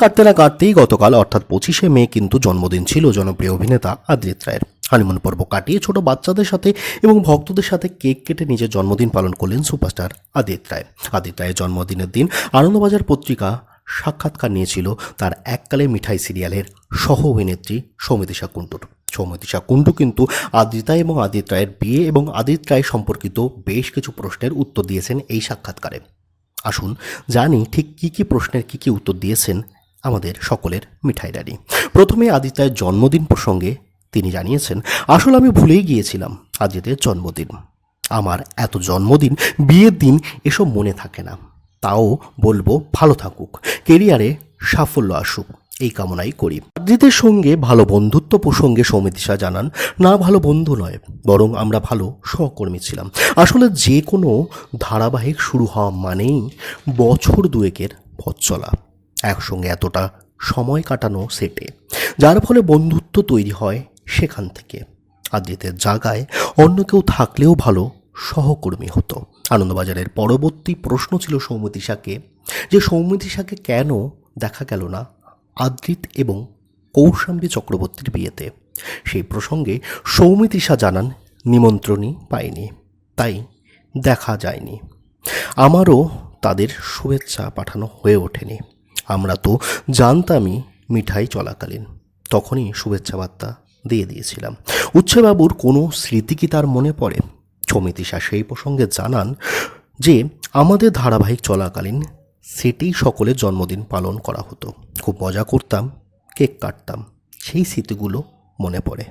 কাটতে না কাটতেই গতকাল, অর্থাৎ পঁচিশে মে, কিন্তু জন্মদিন ছিল জনপ্রিয় অভিনেতা আদ্রিত রায়ের। হানিমুন পর্ব কাটিয়ে ছোট বাচ্চাদের সাথে এবং ভক্তদের সাথে কেক কেটে নিজের জন্মদিন পালন করলেন সুপারস্টার আদিত রায়। আদিত রায়ের জন্মদিনের দিন আনন্দবাজার পত্রিকা সাক্ষাৎকার নিয়েছিল তার এককালে মিঠাই সিরিয়ালের সহ অভিনেত্রী সৌমিতিশা কুণ্ডুর সৌমিতিশা কুণ্ডু কিন্তু আদিতা এবং আদিত রায়ের বিয়ে এবং আদিত রায় সম্পর্কিত বেশ কিছু প্রশ্নের উত্তর দিয়েছেন এই সাক্ষাৎকারে। আসুন জানি ঠিক কী কী প্রশ্নের কী কী উত্তর দিয়েছেন আমাদের সকলের মিঠাই রানী প্রথমে আদিত্যের জন্মদিন প্রসঙ্গে তিনি জানিয়েছেন, আসলে আমি ভুলেই গিয়েছিলাম আদিত্যের জন্মদিন। আমার এত জন্মদিন, বিয়ের দিন এসব মনে থাকে না। তাও বলব ভালো থাকুক, কেরিয়ারে সাফল্য আসুক, এই কামনাই করি। আদিতের সঙ্গে ভালো বন্ধুত্ব প্রসঙ্গে সৌমিতিশা জানান, না ভালো বন্ধু নয়, বরং আমরা ভালো সহকর্মী ছিলাম। আসলে যে কোনো ধারাবাহিক শুরু হওয়া মানেই বছর দুয়েকের পথ চলা। একসঙ্গে এতটা সময় কাটানো সেটে, যার ফলে বন্ধুত্ব তৈরি হয় সেখান থেকে। আদ্রিতের জায়গায় অন্য কেউ থাকলেও ভালো সহকর্মী হতো। আনন্দবাজারের পরবর্তী প্রশ্ন ছিল সৌমিতিশাকে যে সৌমিতিশাকে কেন দেখা গেল না আদ্রিত এবং কৌশাম্বী চক্রবর্তীর বিয়েতে? সেই প্রসঙ্গে সৌমিতিশা জানান, নিমন্ত্রণই পায়নি তাই দেখা যায়নি। আমারও তাদের শুভেচ্ছা পাঠানো হয়ে ওঠেনি। আমরা তো জানতামই মিঠাই চলাকালীন। তখনই শুভেচ্ছা বার্তা দিয়ে দিয়েছিলাম। উচ্ছেবাবুর কোনো স্মৃতি কি তার মনে পড়ে? সমিতিশা সেই প্রসঙ্গে জানান যে, আমাদের ধারাবাহিক চলাকালীন সেটেই সকলের জন্মদিন পালন করা হতো। খুব মজা করতাম, কেক কাটতাম, সেই স্মৃতিগুলো মনে পড়ে।